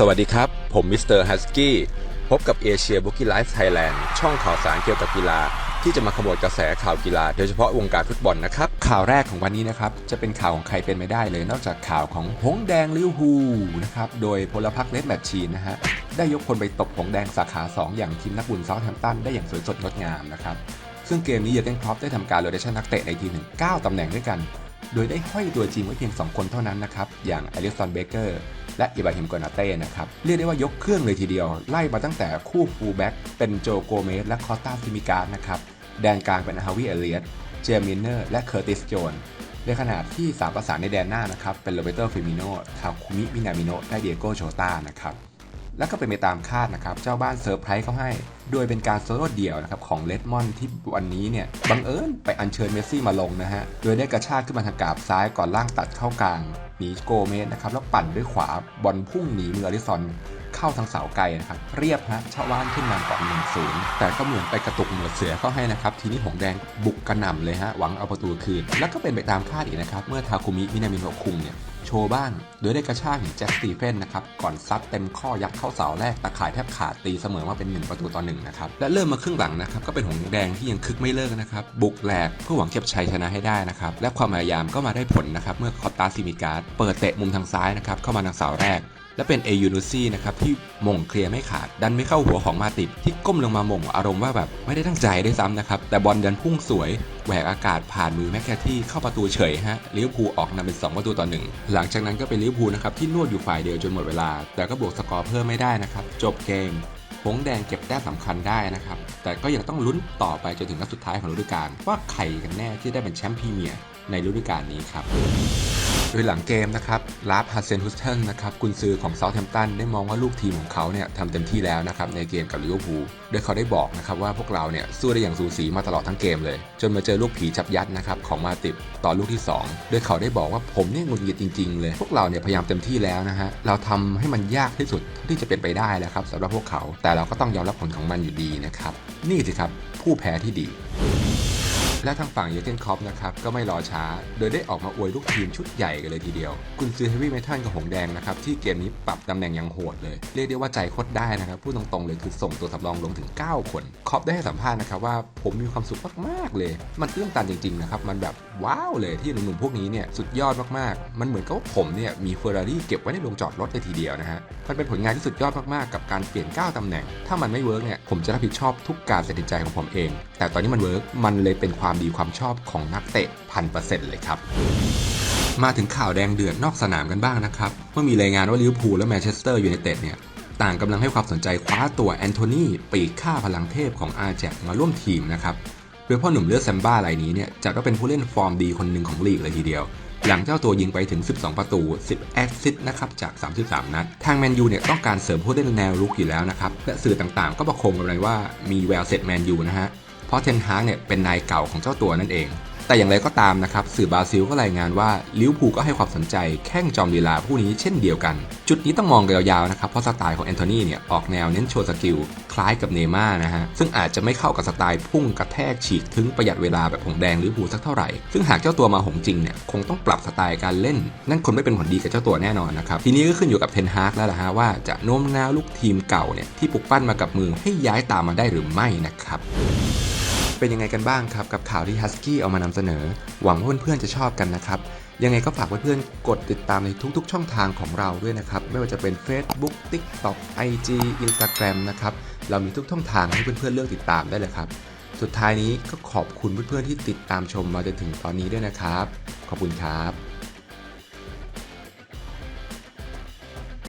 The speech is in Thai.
สวัสดีครับ ผมมิสเตอร์ฮัสกี้พบกับเอเชียบุกี้ไลฟ์ไทยแลนด์ช่องข่าวสารเกี่ยวกับกีฬา ที่จะมาขมวดกระแสข่าวกีฬา โดยเฉพาะวงการฟุตบอลนะครับ ข่าวแรกของวันนี้นะครับ จะเป็นข่าวของใครเป็นไม่ได้เลย นอกจากข่าวของหงแดงลิวอร์พูนะครับ โดยพลพรรคเลดแมทชีนนะฮะ ได้ยกพลไปตบหงแดงสาขา 2 อย่างทีมนักบุญเซาท์แฮมป์ตันได้อย่างสวยสดงดงามนะครับซึ่งเกมนี้เยอร์เกนครอปได้ทำการโรเตชันนักเตะในทีมถึง9ตำแหน่งด้วยกัน โดยได้ห้อยตัวจริงไว้เพียง 2 คนเท่านั้นนะครับอย่างอลิสันเบเกอร์ และอิบราฮิมโกนาเต้นะครับเรียกได้ว่ายกเครื่องเลยทีเดียว ไล่มาตั้งแต่คู่ฟูลแบ็กเป็นโจโกเมสและคอสตาซิมิการนะครับแดนกลางเป็นฮาวิเอเลียสเจมินเนอร์และเคอร์ติสโจนในขณะที่สามประสานในแดนหน้านะครับเป็นโรเบโตฟิมิโนทาคุมิมินามิโนและเดียโกโชตานะครับ แล้วก็เป็นไปตามคาดนะครับ เจ้าบ้านเซอร์ไพรส์เขาให้ โดยเป็นการโซโล่เดี่ยวนะครับของเลดมอนที่วันนี้เนี่ยบังเอิญไปอัญเชิญเมสซี่มาลงนะฮะ โดยได้กระชากขึ้นมาทางกาบซ้ายก่อนล่างตัดเข้ากลางหนีโกเมสนะครับแล้วปั่นด้วยขวาบอลพุ่งหนีมืออลิซอน เข้าทางเสาไกลนะครับ เรียบฮะชาวบ้านขึ้นนำก่อนหนึ่งศูนย์แต่ก็เหมือนไปกระตุกเหนือเสือเข้าให้นะครับ ทีนี้หงแดงบุกกระหน่ำเลยฮะหวังเอาประตูคืน แล้วก็เป็นไปตามคาดอีกนะครับ เมื่อทาคุมิมินามิโนะคุงเนี่ยโชว์บ้าง โดยได้กระชากแจ็คสตีเฟนนะครับ ก่อนซัดเต็มข้อยัดเข้าเสาแรกตะข่ายแทบขาดตีเสมอมาเป็น 1 ประตูต่อหนึ่งนะครับ และเริ่มมาครึ่งหลังนะครับ ก็เป็นหงแดงที่ยังคึกไม่เลิกนะครับ บุกแหลกเพื่อหวังเก็บชัยชนะให้ได้นะครับ และความพยายามก็มาได้ผลนะครับ เมื่อคอตตาซิมิการ์ดเปิดเตะมุมทางซ้ายนะครับเข้ามาทางเสาแรก และเป็นเอยูนูซี่นะครับที่ม่งเคลียร์ไม่ขาด ดันไม่เข้าหัวของมาติดที่ก้มลงมาม่งอารมณ์ว่าแบบไม่ได้ตั้งใจด้วยซ้ำนะครับแต่บอลดันพุ่งสวยแหวกอากาศผ่านมือแมคแคที่เข้าประตูเฉยฮะลิเวอร์พูลออกนำเป็น 2 ประตูต่อหนึ่งหลังจากนั้นก็เป็นลิเวอร์พูลนะครับที่นวดอยู่ฝ่ายเดียวจนหมดเวลา แต่ก็บวกสกอร์เพิ่มไม่ได้นะครับจบเกมหงแดงเก็บแต้มสำคัญได้นะครับ แต่ก็ยังต้องลุ้นต่อไปจนถึงนัดสุดท้ายของฤดูกาลว่าใครกันแน่ที่ได้เป็นแชมป์พรีเมียร์ในฤดูกาลนี้ครับ โดยหลังเกมนะครับลาฟฮัสเซนฮุสเทนนะครับกุนซือของเซาท์แฮมป์ตันได้มองว่าลูกทีมของเขาเนี่ยทำเต็มที่แล้วนะครับในเกมกับลิเวอร์พูลโดยเขาได้บอกนะครับว่าพวกเราเนี่ยสู้ได้อย่างสูสีมาตลอดทั้งเกมเลย จนมาเจอลูกผีจับยัดนะครับของมาติบต่อลูกที่ 2 โดยเขาได้บอกว่าผมเนี่ยงุดหงิดจริงๆเลย พวกเราเนี่ยพยายามเต็มที่แล้วนะฮะเราทำให้มันยากที่สุดเท่าที่จะเป็นไปได้แล้วครับสำหรับพวกเขา แต่เราก็ต้องยอมรับผลของมันอยู่ดีนะครับนี่สิครับผู้แพ้ที่ดี และทางฝั่งเยเกนคอปนะครับก็ไม่รอช้า โดยได้ออกมาอวยลูกทีมชุดใหญ่กันเลยทีเดียว กุนซือเฮฟวี่เมทัลกับหงแดงนะครับที่เกมนี้ปรับตำแหน่งอย่างโหดเลย เรียกได้ว่าใจโคตรได้นะครับพูดตรงๆเลยคือส่งตัวสำรองลงถึง 9 คนคอปได้ให้สัมภาษณ์นะครับว่าผมมีความสุขมากๆเลย มันตื้นตันจริงๆนะครับมันแบบว้าวเลยที่หนุ่มๆพวกนี้เนี่ยสุดยอดมากๆ มันเหมือนกับว่าผมเนี่ยมีเฟอร์รารี่เก็บไว้ในโรงจอดรถเลยทีเดียวนะฮะมันเป็นผลงานที่สุดยอดมากๆกับการเปลี่ยน9ตำแหน่ง ถ้ามันไม่เวิร์กเนี่ยผมจะรับผิดชอบทุกการตัดสินใจของผมเอง แต่ตอนนี้มันเวิร์กมันเลยเป็นความความดีความชอบของนักเตะพันเปอร์เซ็นต์เลยครับ มาถึงข่าวแดงเดือดนอกสนามกันบ้างนะครับเมื่อมีรายงานว่าลิเวอร์พูลและแมนเชสเตอร์ยูไนเต็ดเนี่ยต่างกำลังให้ความสนใจคว้าตัวแอนโทนีปีกค่าพลังเทพของอาแจกมาร่วมทีมนะครับโดยพ่อหนุ่มเลือดแซมบ้ารายนี้เนี่ยจัดว่าเป็นผู้เล่นฟอร์มดีคนหนึ่งของลีกเลยทีเดียว หลังเจ้าตัวยิงไปถึง 12 ประตู 10 แอสซิสต์นะครับจาก 33 นัด ทางแมนยูเนี่ยต้องการเสริมผู้เล่นแนวรุกอยู่แล้วนะครับและสื่อต่างๆ ก็ประโคมกันเลยว่ามีแววเซตแมนยูนะฮะ เพราะเทนฮากเนี่ยเป็นนายเก่าของเจ้าตัวนั่นเอง แต่อย่างไรก็ตามนะครับสื่อบราซิลก็รายงานว่าลิวพูก็ให้ความสนใจแข้งจอมลีลาผู้นี้เช่นเดียวกัน จุดนี้ต้องมองยาวๆนะครับเพราะสไตล์ของแอนโทนีเนี่ยออกแนวเน้นโชว์สกิลคล้ายกับเนย์ม่านะฮะซึ่งอาจจะไม่เข้ากับสไตล์พุ่งกระแทกฉีกถึงประหยัดเวลาแบบหงแดงลิวพูสักเท่าไหร่ ซึ่งหากเจ้าตัวมาหงจริงเนี่ยคงต้องปรับสไตล์การเล่น นั่นคงไม่เป็นผลดีกับเจ้าตัวแน่นอนนะครับทีนี้ก็ขึ้นอยู่กับเทนฮากแล้วล่ะฮะว่าจะโน้มน้าวลูกทีมเก่าเนี่ยที่ปลุกปั้นมากับมือให้ย้ายตามมาได้หรือไม่นะครับ เป็นยังไงกันบ้างครับ กับข่าวที่ Husky เอามานำเสนอ หวังว่าเพื่อนๆจะชอบกันนะครับ ยังไงก็ฝากเพื่อนๆกดติดตามในทุกๆ ช่องทางของเราด้วยนะครับ ไม่ว่าจะเป็น Facebook TikTok IG Instagram นะครับ เรามีทุกช่องทางให้เพื่อนๆเลือกติดตามได้เลยครับ สุดท้ายนี้ก็ขอบคุณเพื่อนๆที่ติดตามชมมาจนถึงตอนนี้ด้วยนะครับ ขอบคุณครับ